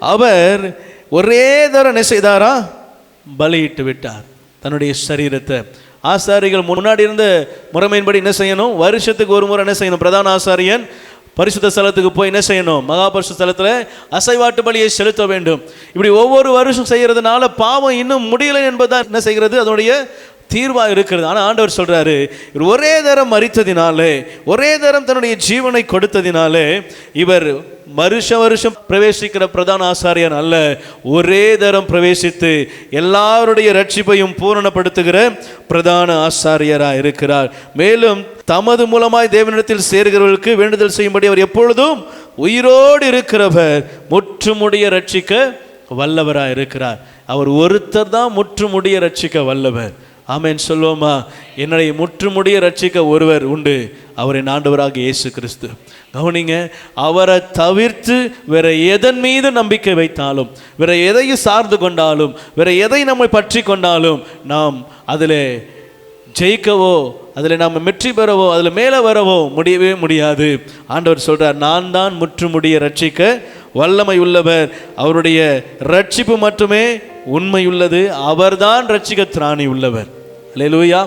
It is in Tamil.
அவர் ஒரே தரம் என்ன செய்தாரா? பலியிட்டு விட்டார். தன்னுடைய சரீரத்தை. ஆசாரிகள் முன்னாடி இருந்த முறைமையின்படி என்ன செய்யணும்? வருஷத்துக்கு ஒரு முறை என்ன செய்யணும்? பிரதான ஆசாரியன் பரிசுத்த ஸ்தலத்துக்கு போய் என்ன செய்யணும்? மகாபரிசு ஸ்தலத்தில் அசைவாட்டு பலியை செலுத்த வேண்டும். இப்படி ஒவ்வொரு வருஷம் செய்கிறதுனால பாவம் இன்னும் முடியலை என்பதுதான் என்ன செய்கிறது? அதனுடைய தீர்வாக இருக்கிறது. ஆனால் ஆண்டவர் சொல்கிறாரு இவர் ஒரே தரம் மறித்ததினாலே ஒரே தரம் தன்னுடைய ஜீவனை கொடுத்ததினாலே இவர் வருஷ வருஷம் பிரவேசிக்கிற பிரதான ஆசாரியன் அல்ல ஒரே தரம் பிரவேசித்து எல்லாருடைய ரட்சிப்பையும் பூரணப்படுத்துகிற பிரதான ஆசாரியராக இருக்கிறார். மேலும் தமது மூலமாய் தேவனிடத்தில் சேர்கிறவர்களுக்கு வேண்டுதல் செய்யும்படி அவர் எப்பொழுதும் உயிரோடு இருக்கிறவர் முற்றுமுடைய ரட்சிக்க வல்லவராக இருக்கிறார் அவர் ஒருத்தர் தான் முற்றுமுடிய ரட்சிக்க வல்லவர். ஆமேன் சொல்லுவோமா? என்னை முற்றுமுடிய ரட்சிக்க ஒருவர் உண்டு. அவரின் ஆண்டவராக இயேசு கிறிஸ்து. கவனிங்க அவரை தவிர்த்து வேற எதன் மீது நம்பிக்கை வைத்தாலும் வேற எதையும் சார்ந்து கொண்டாலும் வேற எதை நம்மை பற்றி கொண்டாலும் நாம் அதில் ஜெயிக்கவோ அதில் நாம் வெற்றி பெறவோ அதில் மேலே வரவோ முடியவே முடியாது. ஆண்டவர் சொல்கிறார் நான் தான் முற்றுமுடிய ரட்சிக்க வல்லமை உள்ளவர். அவருடைய ரட்சிப்பு மட்டுமே உண்மையுள்ளது அவர்தான் ரட்சிக்க திராணி உள்ளவர். அல்லேலூயா